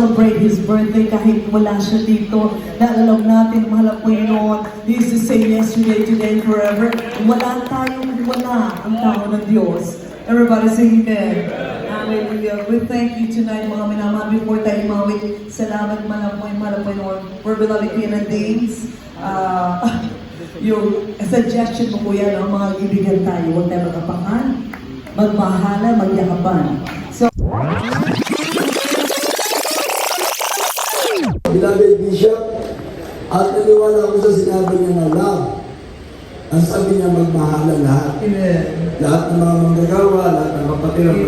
celebrate His birthday kahit wala siya dito. Naalala natin, mahal ang Panginoon. He is the same yesterday, today, forever. Wala tayong wala ang tao ng Diyos. Everybody sing it. Hallelujah. We thank you tonight, mga minamahal. Before tayo mawit, salamat mahal ang Panginoon. For beloved Piana Days. Uh, yung suggestion mo yan, ang mga ibigan tayo, huwag tayo magapakan, magmahala, magyakapan. So, Bishop, at naniwala ko sa sinabi niya na love. Ang sabi niya magmahala lahat. Amen. Lahat ng mga manggagawa, lahat ng kapatid ang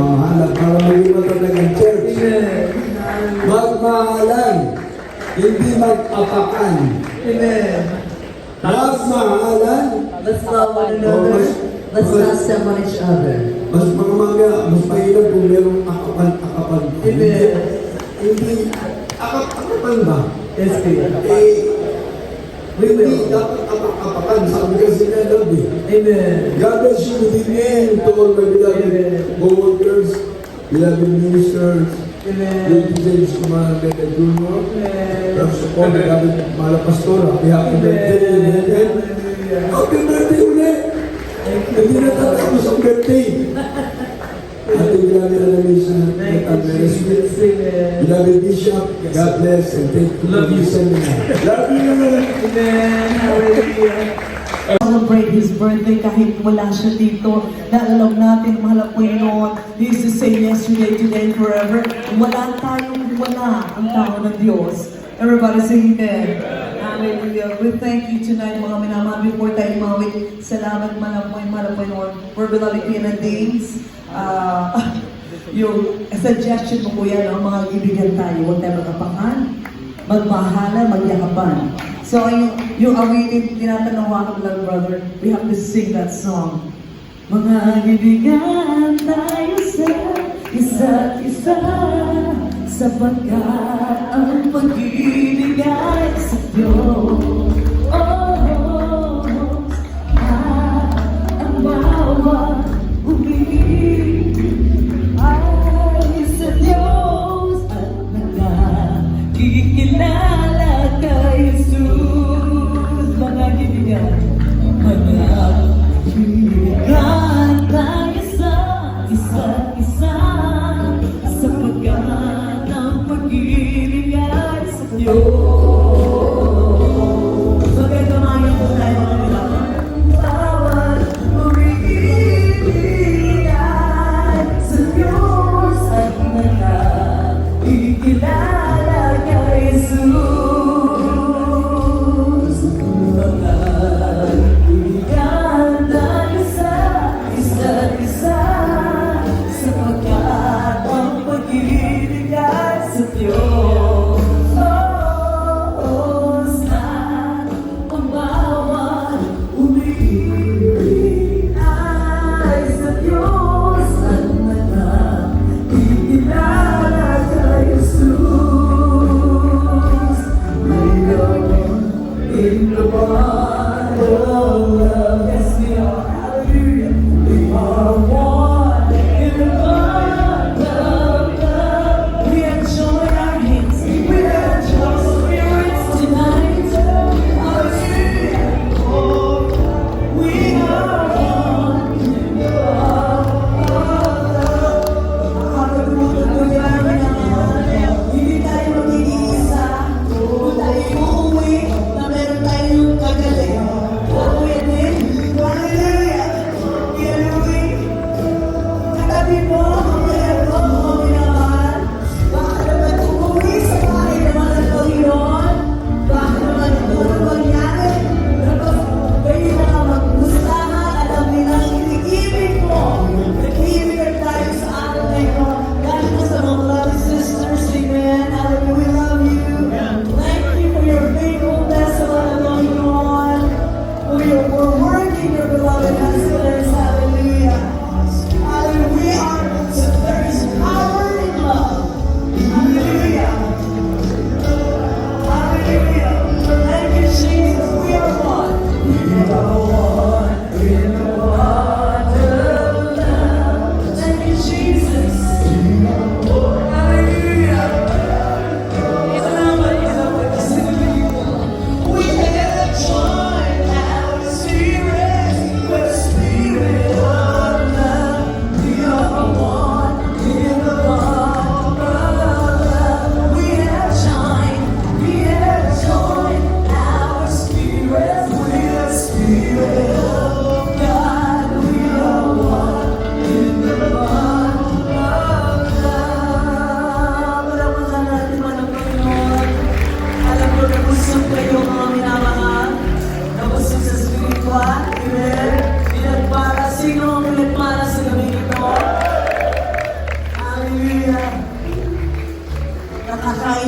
magmahala para maging matalagang church. Magmahalan, hindi mag-apakan. Amen. Magmahalan, Let's love one another. mas- Let's mas- not step on each other. mas mga mga, mas mahirap kung merong akapan-akapan. Amen. Hindi, akap-akapan ba? Yes, Peter. Eh, hindi dapat apak-apakan. Sabi kasi na love eh. Amen. God bless you with Amen to all my beloved co-workers, beloved ministers, Amen. Lady James Kumaga Junior, Amen. Tapos po, beloved Mala Pastor, happy happy birthday, Amen. Happy birthday ulit! Hindi na tatapos ang birthday. Ating beloved Alamisa, God bless you. Beloved Bishop, God bless and thank you for listening. Love you! Amen. Hallelujah. Celebrate His birthday kahit wala siya dito. Naalala natin, mahal ang Panginoon. He is the same yesterday, today, and forever. Wala tayong wala ang tao ng Diyos. Everybody sing it. Hallelujah. We thank you tonight, mga minamahal. Before tayo mawit, salamat man ang po, mahal ang Panginoon. For beloved Piana Days. Uh, yung suggestion mo po yan, ang mga ibigan tayo, huwag tayo magapakan magmahala, magyakapan. So, yung, yung awitin, tinatanong ko lang, brother, we have to sing that song. Mga kaibigan tayo sa isa't isa sapagkat ang pag-ibig sa Diyos.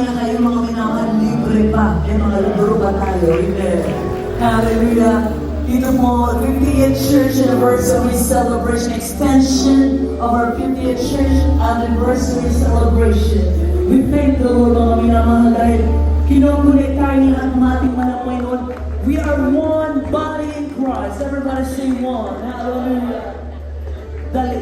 Na kayo mga minamahal, libre pa. Kaya mga libro ba tayo? Amen. Hallelujah. Ito po, 50th Church Anniversary Celebration, extension of our 50th Church Anniversary Celebration. We thank the Lord mga minamahal dahil kinukulit tayo ng ating mga Panginoon. We are one body in Christ. Everybody say one. Hallelujah. Dahil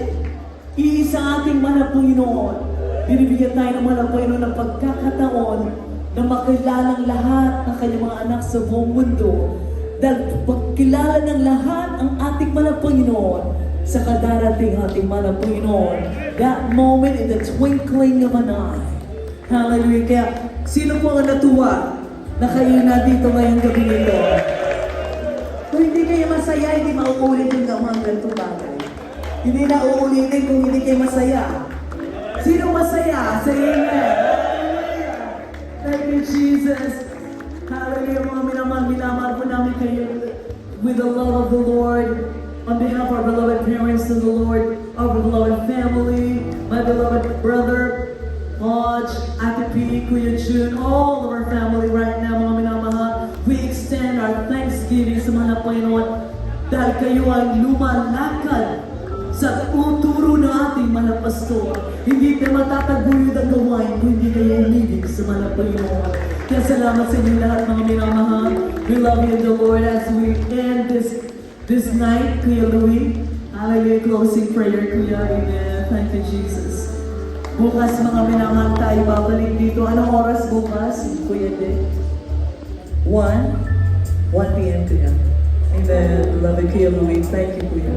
iisa ating mahal Panginoon. Binibigyan tayo ng mahal Panginoon ng pagkakataon na makilala ang lahat ng kanyang mga anak sa buong mundo. Dahil pagkilala ng lahat ang ating Panginoon sa kadarating ating Panginoon. That moment in the twinkling of an eye. Hallelujah. Kaya sino po ang natuwa na kayo na dito ngayong gabi nito? Kung hindi kayo masaya, hindi mauulit yung mga ganitong bagay. Hindi na uulitin kung hindi kayo masaya. Sino masaya? Say amen. Thank you, Jesus. Hallelujah, mga minamahal, minamahal po namin kayo with the love of the Lord. On behalf of our beloved parents to the Lord, our beloved family, my beloved brother, Hodge, P, Kuya Jun, all of our family right now, mga minamahal, we extend our thanksgiving sa mga Panginoon dahil kayo ay lumalakad ating mga pastor. Hindi kayo matataguyod ang gawain kung hindi kayo umibig sa Panginoon. Kaya salamat sa inyo lahat mga minamahal. We love you the Lord as we end this this night, Kuya Louie. Hallelujah, closing prayer, Kuya. Amen. Thank you, Jesus. Bukas mga minamahal tayo babalik dito. Anong oras bukas, Kuya De? 1? 1 p.m. Kuya. Amen. Love you, Kuya Louie. Thank you, Kuya.